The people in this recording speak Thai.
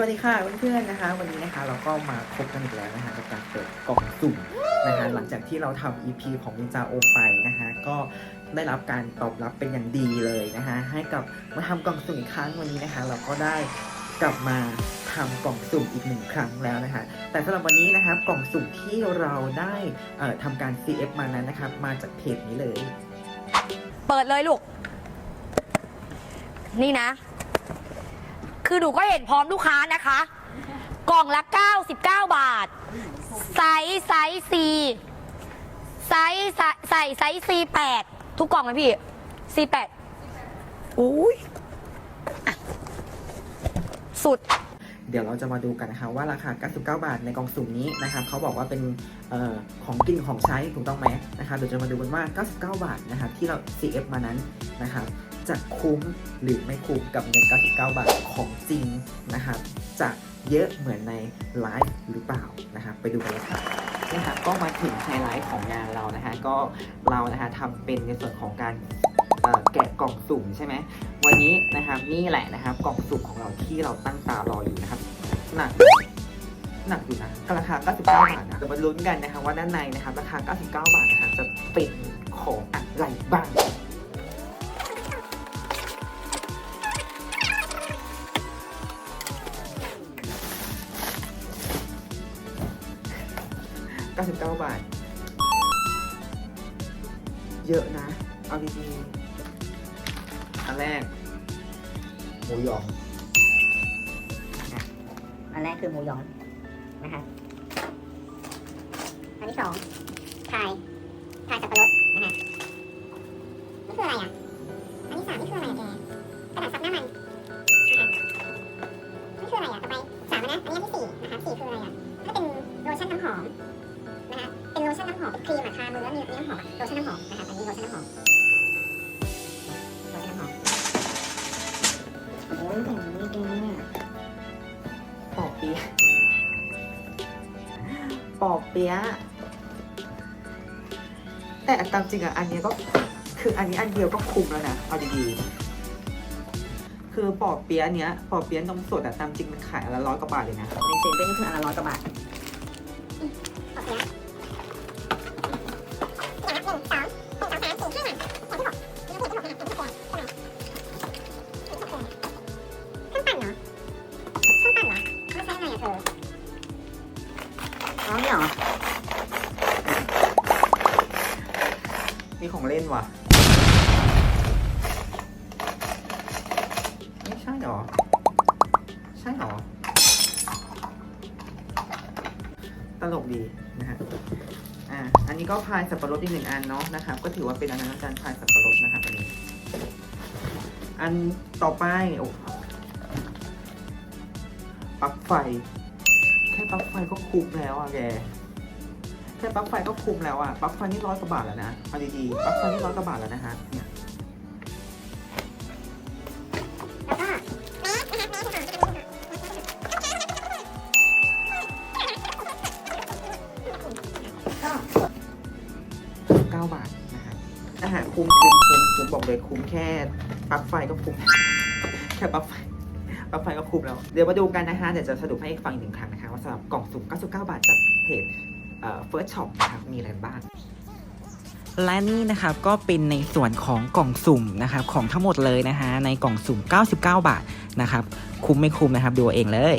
วัสดีค่ะเพื่อนๆนะคะ วันนี้นะคะเราก็มาพบกันอีกแล้วนะคะกับการเปิดกล่องสุ่มนะคะหลังจากที่เราทำ EP ของนินจาโอมไปนะคะ ก็ได้รับการตอบรับเป็นอย่างดีเลยนะคะ ให้กับมาทำกล่องสุ่มอีกครั้งวันนี้นะคะ เราก็ได้กลับมาทำกล่องสุ่มอีกหนึ่งครั้งแล้วนะคะ แต่สำหรับวันนี้นะครับกล่องสุ่มที่เราได้ทำการ CF มานั้นนะครับมาจากเพจนี้เลย เปิดเลยลูก นี่นะ คือหนูก็เห็นพร้อมลูกค้านะคะ กล่องละ 99 บาท ไซส์ไซส์ C ไซส์ใส่ใส่ไซส์ C8 ทุกกล่องเลยพี่ C8 อุ้ยอะสุด เดี๋ยวเราจะมาดูกันนะคะว่าราคา 99 บาทในกล่องสุ่มนี้นะครับเขาบอกว่าเป็นเออของกินของใช้ถูกต้องไหมนะคะเดี๋ยวจะมาดูกันว่า 99 บาทนะครับที่เรา CF มานั้นนะครับ จะคุ้มหรือไม่คุ้มกับเงิน 99 บาทของจริงนะครับ จะเยอะเหมือนในไลฟ์หรือเปล่านะครับ ไปดูกันเลยครับนะครับก็มาถึงไฮไลท์ของงานเรานะฮะก็เรานะฮะทำเป็นในส่วนของการแกะกล่องสุ่มใช่ไหมวันนี้นะครับนี่แหละนะครับ กล่องสุ่มของเราที่เราตั้งตารออยู่นะครับ หนักหนักอยู่นะราคา 99 บาทนะเดี๋ยวมาลุ้นกันนะครับว่าด้านในนะครับ ราคา 99 บาทนะครับจะเป็นของอะไรบ้าง 99 บาท เยอะนะ เอาดีๆอันแรก หมูหยองอันแรกคือหมูหยองนะคะอันที่สองพายพายสับปะรดนะคะนี่คืออะไรอะ อันที่สามนี่คืออะไรอะแกกระดาษซับหน้ามันนะคะนี่คืออะไรอะ ต่อไปสามแล้วนะ อันนี้อันที่สี่นะคะสี่คืออะไรอะก็เป็นโลชั่นน้ำหอม หอมครีมอะทามือแล้วมีน้ำหอมอะโลชั่นน้ำหอมนะคะอันนี้โลชั่นน้ำหอมโลชั่นน้ำหอมโอ้ยแต่งนี้แกปอบเปี๊ยะปอบเปี๊ยะแต่ตามจริงอะอันนี้ก็คืออันนี้อันเดียวก็คุ้มแล้วนะเอาดีๆคือปอบเปี๊ยะเนี้ยปอบเปี๊ยะนมสดอะตามจริงมันขายอนละร้อยกว่าบาทเลยนะในเซเว่นก็คืออันละร้อยกว่าบาทปอ๋ อเนี่ยเหรอ มีของเล่นว่ะ ไม่ใช่หรอ ใช่หรอ ตลกดีนะฮะ อ่า อันนี้ก็พายสับปะรดอีกหนึ่งอันเนาะนะครับ ก็ถือว่าเป็นอันนั้นการพายสับปะรดนะครับอันนี้ อันต่อไป โอ้ปลั๊กไฟ ปลั๊กไฟก็คุ้มแล้วอะแกแค่ปลั๊กไฟก็คุ้มแล้วอะปลั๊กไฟนี่ร้อยกว่าบาทแล้วนะเอาดีๆปลั๊กไฟนี่ร้อยกว่าบาทแล้วนะฮะเนี่ยเก้าบาทนะฮะอาหารคุ้มคุ้มคุ้มคุ้มบอกเลยคุ้มแค่ปลั๊กไฟก็คุ้มแค่ปลั๊กไฟ ปลั๊กไฟก็คุ้มแล้ว เดี๋ยวมาดูกันนะคะเดี๋ยวจะสรุปให้ฟังอีกหนึ่งครั้งนะคะว่าสำหรับกล่องสุ่ม 99 บาทจากเพจเอ่อ First Shop นะครับมีอะไรบ้างและนี่นะครับก็เป็นในส่วนของกล่องสุ่มนะครับของทั้งหมดเลยนะฮะในกล่องสุ่ม 99 บาทนะครับคุ้มไม่คุ้มนะครับดูเองเลย